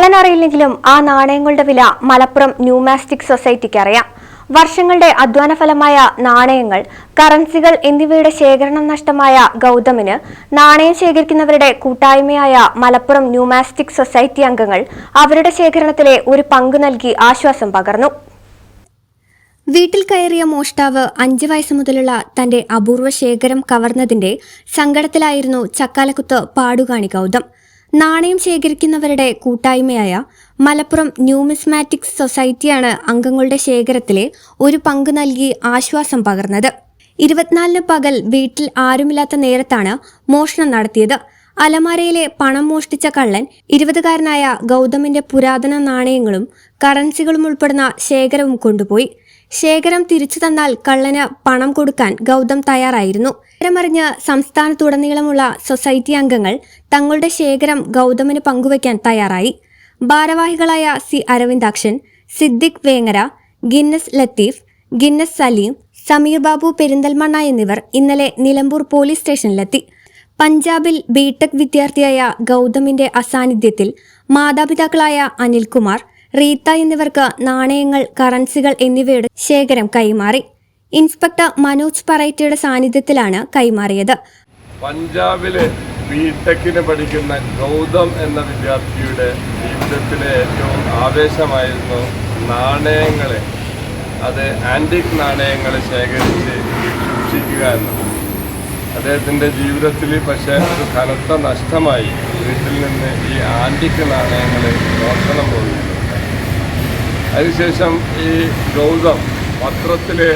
കള്ളനറിയില്ലെങ്കിലും ആ നാണയങ്ങളുടെ വില മലപ്പുറം ന്യൂമാസ്റ്റിക് സൊസൈറ്റിക്ക് അറിയാം വർഷങ്ങളുടെ അധ്വാന ഫലമായ നാണയങ്ങൾ കറൻസികൾ എന്നിവയുടെ ശേഖരണം നഷ്ടമായ ഗൗതമിന് നാണയം ശേഖരിക്കുന്നവരുടെ കൂട്ടായ്മയായ മലപ്പുറം ന്യൂമാസ്റ്റിക് സൊസൈറ്റി അംഗങ്ങൾ അവരുടെ ശേഖരണത്തിലെ ഒരു പങ്ക് നൽകി ആശ്വാസം പകർന്നു. വീട്ടിൽ കയറിയ മോഷ്ടാവ് അഞ്ച് വയസ്സ് മുതലുള്ള തന്റെ അപൂർവ ശേഖരം കവർന്നതിന്റെ സങ്കടത്തിലായിരുന്നു ചക്കാലക്കുത്ത് പാടുകാണി ഗൗതം. നാണയം ശേഖരിക്കുന്നവരുടെ കൂട്ടായ്മയായ മലപ്പുറം ന്യൂമിസ്മാറ്റിക്സ് സൊസൈറ്റിയാണ് അംഗങ്ങളുടെ ശേഖരത്തിലെ ഒരു പങ്ക് നൽകി ആശ്വാസം പകർന്നത്. ഇരുപത്തിനാലിന് പകൽ വീട്ടിൽ ആരുമില്ലാത്ത നേരത്താണ് മോഷണം നടത്തിയത്. അലമാരയിലെ പണം മോഷ്ടിച്ച കള്ളൻ ഇരുപതുകാരനായ ഗൗതമിന്റെ പുരാതന നാണയങ്ങളും കറൻസികളും ഉൾപ്പെടുന്ന ശേഖരവും കൊണ്ടുപോയി. ശേഖരം തിരിച്ചു തന്നാൽ കള്ളന് പണം കൊടുക്കാൻ ഗൗതം തയ്യാറായിരുന്നു. വിവരമറിഞ്ഞ് സംസ്ഥാനത്തുടനീളമുള്ള സൊസൈറ്റി അംഗങ്ങൾ തങ്ങളുടെ ശേഖരം ഗൗതമിന് പങ്കുവയ്ക്കാൻ തയ്യാറായി. ഭാരവാഹികളായ C Aravindakshan Siddique Vengara Guinness Latheef Guinness Saleem Sameer Babu Perinthalmanna എന്നിവർ ഇന്നലെ നിലമ്പൂർ പോലീസ് സ്റ്റേഷനിലെത്തി. പഞ്ചാബിൽ ബിടെക് വിദ്യാർത്ഥിയായ ഗൗതമിന്റെ അസാന്നിധ്യത്തിൽ മാതാപിതാക്കളായ അനിൽകുമാർ റീത്ത എന്നിവർക്ക് നാണയങ്ങൾ കറൻസികൾ എന്നിവയുടെ ശേഖരം കൈമാറി. ഇൻസ്പെക്ടർ മനോജ് പറയറ്റയുടെ സാന്നിധ്യത്തിലാണ് കൈമാറിയത്. പഞ്ചാബിലെ ബിടെക്കിന് പഠിക്കുന്ന ഗൗതം എന്ന വിദ്യാർത്ഥിയുടെ ജീവിതത്തിലെ ഏറ്റവും ആവേശമായിരുന്നു നാണയങ്ങളെ. അത് ആന്റിക് നാണയങ്ങളെ ശേഖരിച്ച് സൂക്ഷിക്കുക എന്നത്. അദ്ദേഹത്തിന്റെ ജീവിതത്തിൽ പക്ഷേ ഒരു കനത്ത നഷ്ടമായി. വീട്ടിൽ നിന്ന് ഈ ആന്റിക് നാണയങ്ങളെ മോഷണം പോകുന്നു അതിനുശേഷം ഈ ഗൗതം പത്രത്തിലെ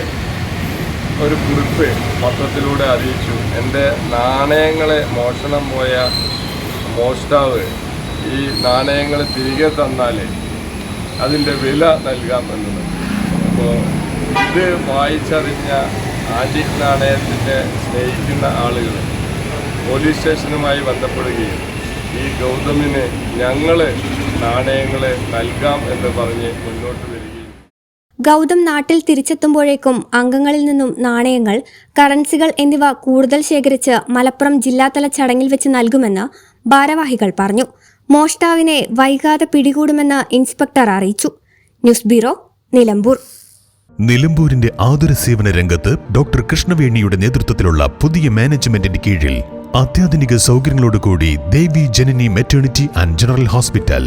ഒരു കുറിപ്പ് പത്രത്തിലൂടെ അറിയിച്ചു. എന്റെ നാണയങ്ങളെ മോഷണം പോയ മോഷ്ടാവ് ഈ നാണയങ്ങൾ തിരികെ തന്നാൽ അതിന്റെ വില നൽകാം എന്നത് അപ്പോൾ ഇത് വായിച്ചറിഞ്ഞ ആന്റിക് നാണയത്തിന്റെ സ്നേഹിക്കുന്ന ആളുകൾ പോലീസ് സ്റ്റേഷനുമായി ബന്ധപ്പെടുകയും ഈ ഗൗതമിന് ഞങ്ങൾ നാണയങ്ങൾ നൽകാം എന്ന് പറഞ്ഞ് മുന്നോട്ട് വരികയും ഗൗതം നാട്ടിൽ തിരിച്ചെത്തുമ്പോഴേക്കും അംഗങ്ങളിൽ നിന്നും നാണയങ്ങൾ കറൻസികൾ എന്നിവ കൂടുതൽ ശേഖരിച്ച് മലപ്പുറം ജില്ലാതല ചടങ്ങിൽ വെച്ച് നൽകുമെന്ന് ഭാരവാഹികൾ പറഞ്ഞു. മോഷ്ടാവിനെ വൈകാതെ പിടികൂടുമെന്ന് ഇൻസ്പെക്ടർ അറിയിച്ചു. News bureau Nilambur. നിലമ്പൂരിന്റെ ആതുര സേവന രംഗത്ത് ഡോക്ടർ കൃഷ്ണവേണിയുടെ നേതൃത്വത്തിലുള്ള പുതിയ മാനേജ്മെന്റിന്റെ കീഴിൽ അത്യാധുനിക സൗകര്യങ്ങളോടുകൂടി Devi Janani maternity and general hospital